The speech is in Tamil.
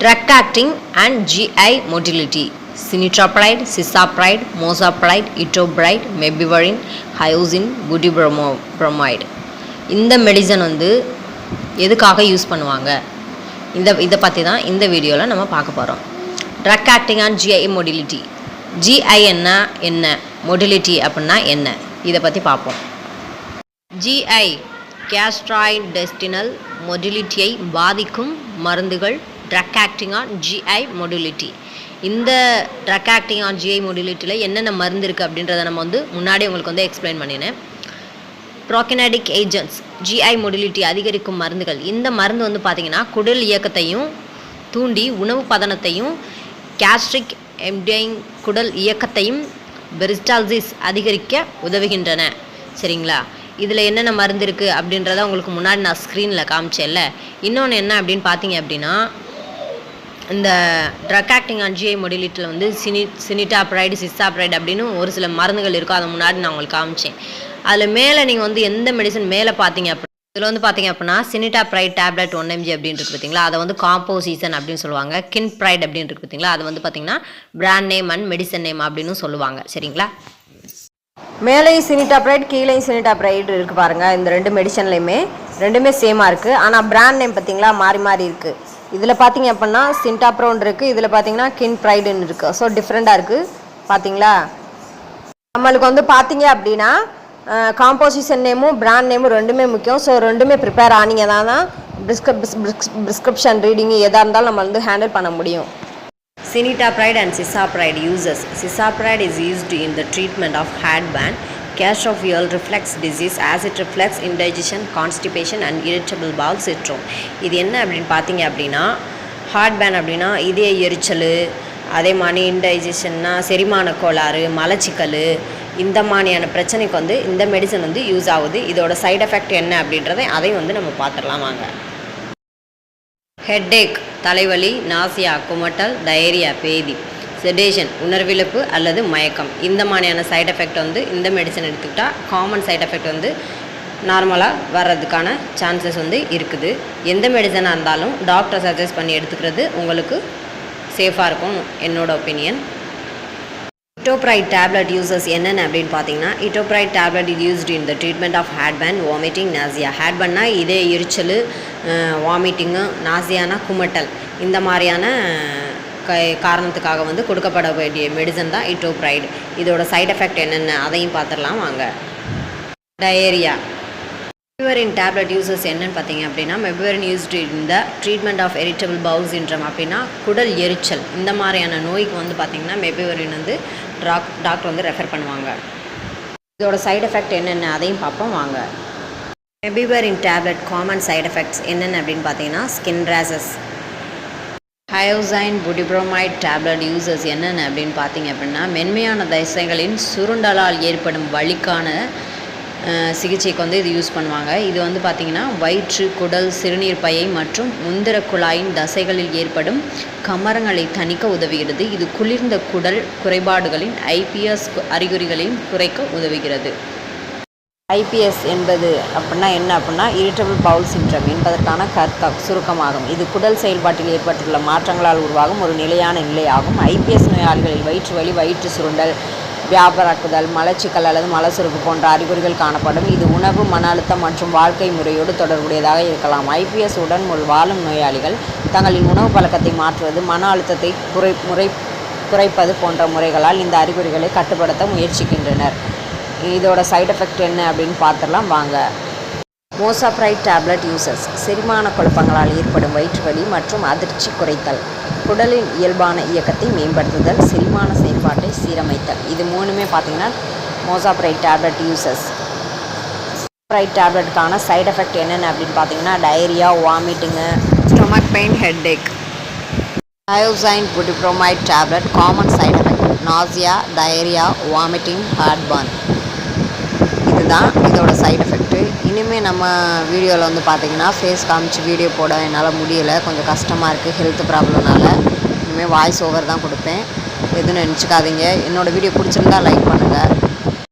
drug acting and GI motility sinitraprid, cisapride, mosapride, etopride, mebivarin, hyoscine, budibromide இந்த மெடிசன் வந்து எதுக்காக யூஸ் பண்ணுவாங்க? இந்த இதை பற்றி தான் இந்த வீடியோவில் நம்ம பார்க்க போகிறோம் drug acting on GI motility GI என்ன என்ன? மொடிலிட்டி அப்படின்னா என்ன? இதை பற்றி பார்ப்போம். ஜிஐ கேஸ்ட்ராய்டெஸ்டினல் மொடிலிட்டியை பாதிக்கும் மருந்துகள் drug acting on GI motility இந்த ட்ரக் ஆக்டிங் ஆன் ஜிஐ மொடிலிட்டியில் என்னென்ன மருந்து இருக்குது அப்படின்றத நம்ம வந்து முன்னாடி உங்களுக்கு வந்து எக்ஸ்பிளைன் பண்ணினேன். ப்ரோக்கனடிக் ஏஜென்ட்ஸ் ஜிஐ மொடிலிட்டி அதிகரிக்கும் மருந்துகள். இந்த மருந்து வந்து பார்த்திங்கன்னா குடல் இயக்கத்தையும் தூண்டி உணவு பதனத்தையும் கேஸ்ட்ரிக் எம்டைங் குடல் இயக்கத்தையும் பெரிஸ்டால்சிஸ் அதிகரிக்க உதவுகின்றன. சரிங்களா? இதில் என்னென்ன மருந்து இருக்குது அப்படின்றத உங்களுக்கு முன்னாடி நான் ஸ்க்ரீனில் காமிச்சேன்ல. இன்னொன்று என்ன அப்படின்னு பார்த்தீங்க அப்படின்னா இந்த ட்ரக் ஆக்டிங் ஆன் ஜிஐ மொடிலிட்டில் வந்து சினி சினிட்டாப்ரைடு சிஸ்டாப்ரைடு அப்படின்னு ஒரு சில மருந்துகள் இருக்கும் அதை முன்னாடி நான் உங்களுக்கு காமிச்சேன். அதில் மேலே நீங்கள் வந்து எந்த மெடிசன் மேலே பார்த்தீங்க அப்படின்னா இதில் வந்து பார்த்தீங்க அப்படின்னா சினிட்டாப்ரைட் டேப்லெட் ஒன் எம்ஜி அப்படின்னு இருக்கு பார்த்தீங்களா அதை வந்து காம்போசீசன் அப்படின்னு சொல்லுவாங்க. கின் ப்ரைட் அப்படின்னு இருக்கு பார்த்தீங்களா அது வந்து பார்த்தீங்கன்னா brand name and medicine name அப்படின்னு சொல்லுவாங்க. சரிங்களா? மேலேயும் சினிட்டாப்ரைட் கீழேயும் சினிட்டாப்ரைட் இருக்குது பாருங்கள் இந்த ரெண்டு மெடிசன்லையுமே ரெண்டுமே சேமாக இருக்குது ஆனால் பிராண்ட் நேம் பார்த்தீங்களா மாறி மாறி இருக்குது இதில் பார்த்தீங்க அப்படின்னா சின்டாப்ரோன் இருக்குது இதில் பார்த்தீங்கன்னா கின் ப்ரைடுன்னு இருக்குது ஸோ டிஃப்ரெண்ட்டாக இருக்குது பார்த்தீங்களா நம்மளுக்கு வந்து பார்த்தீங்க அப்படின்னா காம்போசிஷன் நேமும் பிராண்ட் நேமும் ரெண்டுமே முக்கியம். ஸோ ரெண்டுமே ப்ரிப்பேர் ஆனீங்க தான் தான் ப்ரிஸ்கிரிப்ஷன் ரீடிங் எதாக இருந்தாலும் நம்ம வந்து ஹேண்டில் பண்ண முடியும். Cinetapride and cisapride uses. Cisapride is used in the treatment of headband, gastroesophageal reflux disease, acid reflux indigestion, constipation and irritable bowel syndrome. இது என்ன அப்படின்னு பார்த்தீங்க அப்படின்னா ஹார்ட் பேன் அப்படின்னா இதய எரிச்சல் அதே மாதிரி இன்டைஜஷன்னா செரிமான கோளாறு மலச்சிக்கல் இந்த மாதிரியான பிரச்சனைக்கு வந்து இந்த மெடிசன் வந்து யூஸ் ஆகுது. இதோட சைடு எஃபெக்ட் என்ன அப்படின்றத அதையும் வந்து நம்ம பார்த்துடலாம் வாங்க. ஹெட்டேக் தலைவலி நாசியா குமட்டல் டயரியா பேதி. செடேஷன் உணர்விழப்பு அல்லது மயக்கம். இந்த மாதிரியான சைட் எஃபெக்ட் வந்து இந்த மெடிசன் எடுத்துக்கிட்டால் காமன் சைட் எஃபெக்ட் வந்து நார்மலாக வர்றதுக்கான சான்சஸ் வந்து இருக்குது. எந்த மெடிசனாக இருந்தாலும் டாக்டர் சஜஸ்ட் பண்ணி எடுத்துக்கிறது உங்களுக்கு சேஃபாக இருக்கும் என்னோட ஒப்பீனியன் இட்டோப்ரைட் டேப்லெட் யூசஸ் என்னென்ன அப்படின்னு பார்த்தீங்கன்னா இட்டோப்ரைட் டேப்லெட் இது used in the treatment of heartburn vomiting nausea ஹேட்பேன்னா இதே எரிச்சல் வாமிட்டிங்கு நாசியானா குமட்டல். இந்த மாதிரியான காரணத்துக்காக வந்து கொடுக்கப்பட வேண்டிய மெடிசன் தான் இட்டோப்ரைடு இதோட சைட் எஃபெக்ட் என்னென்ன அதையும் பார்த்துடலாம் வாங்க. டயேரியா மெபுவரின் டேப்லெட் யூசஸ் என்னன்னு பார்த்தீங்க அப்படின்னா மெபிவரின் யூஸ்டு இந்த treatment of irritable bowel syndrome அப்படின்னா குடல் எரிச்சல். இந்த மாதிரியான நோய்க்கு வந்து பார்த்தீங்கன்னா மெபுவரின் வந்து டாக் டாக்டர் வந்து ரெஃபர் பண்ணுவாங்க. இதோட சைட் எஃபெக்ட் என்னென்ன அதையும் பார்ப்போம் வாங்க. Mebeverine tablet common side effects என்னென்ன அப்படின்னு பார்த்தீங்கன்னா skin rashes hyoscine butylbromide tablet uses என்னென்ன அப்படின்னு பார்த்தீங்க அப்படின்னா மென்மையான தசைகளின் சுருண்டலால் ஏற்படும் வலிக்கான சிகிச்சைக்கு வந்து இது யூஸ் பண்ணுவாங்க. இது வந்து பார்த்திங்கன்னா வயிற்று குடல் சிறுநீர் பையை மற்றும் முந்திர குழாயின் தசைகளில் ஏற்படும் கமரங்களை தணிக்க உதவுகிறது. இது குளிர்ந்த குடல் குறைபாடுகளின் ஐபிஎஸ் அறிகுறிகளையும் குறைக்க உதவுகிறது. ஐபிஎஸ் என்பது அப்படின்னா என்ன அப்படின்னா இரிட்டபிள் பவுல் சின்ட்ரம் என்பதற்கான கர்த்த சுருக்கமாகும். இது குடல் செயல்பாட்டில் ஏற்பட்டுள்ள மாற்றங்களால் உருவாகும் ஒரு நிலையான நிலையாகும். ஐபிஎஸ் நோயாளிகளில் வயிற்று வலி வயிற்று சுருண்டல் வியாபாராக்குதல் மலச்சிக்கல் அல்லது மலசுருப்பு போன்ற அறிகுறிகள் காணப்படும். இது உணவு மன அழுத்தம் மற்றும் வாழ்க்கை முறையோடு தொடர்புடையதாக இருக்கலாம். ஐபிஎஸ் உடன் முள் வாழும் நோயாளிகள் தங்களின் உணவு பழக்கத்தை மாற்றுவது மன அழுத்தத்தை குறை முறை குறைப்பது போன்ற முறைகளால் இந்த அறிகுறிகளை கட்டுப்படுத்த முயற்சிக்கின்றனர். இதோட சைடு எஃபெக்ட் என்ன அப்படின்னு பார்த்துடலாம். வாங்க. மோசாப்ரைட் டேப்லெட் யூசஸ் செரிமான குழப்பங்களால் ஏற்படும் வயிற்று வலி மற்றும் அதிர்ச்சி குறைத்தல் குடலின் இயல்பான இயக்கத்தை மேம்படுத்துதல் செரிமான செயல்பாட்டை சீரமைத்தல். இது மூணுமே பார்த்தீங்கன்னா மோசாப்ரைட் டேப்லெட் யூசஸ் ப்ரைட் டேப்லெட்டுக்கான சைடு எஃபெக்ட் என்னென்ன அப்படின்னு பார்த்தீங்கன்னா diarrhoea vomiting stomach pain headache hyoscine butylbromide tablet common side effect nausea diarrhoea vomiting heartburn இதுதான் இதோட சைட் எஃபெக்ட்டு இனிமேல் நம்ம வீடியோவில் வந்து பார்த்திங்கன்னா ஃபேஸ் காமிச்சு வீடியோ போட என்னால் முடியலை. கொஞ்சம் கஷ்டமாக இருக்குது ஹெல்த் ப்ராப்ளம்னால இனிமேல் வாய்ஸ் ஓவர் தான் கொடுப்பேன். எதுவும் நினச்சிக்காதீங்க. என்னோடய வீடியோ பிடிச்சிருந்தா லைக் பண்ணுங்கள்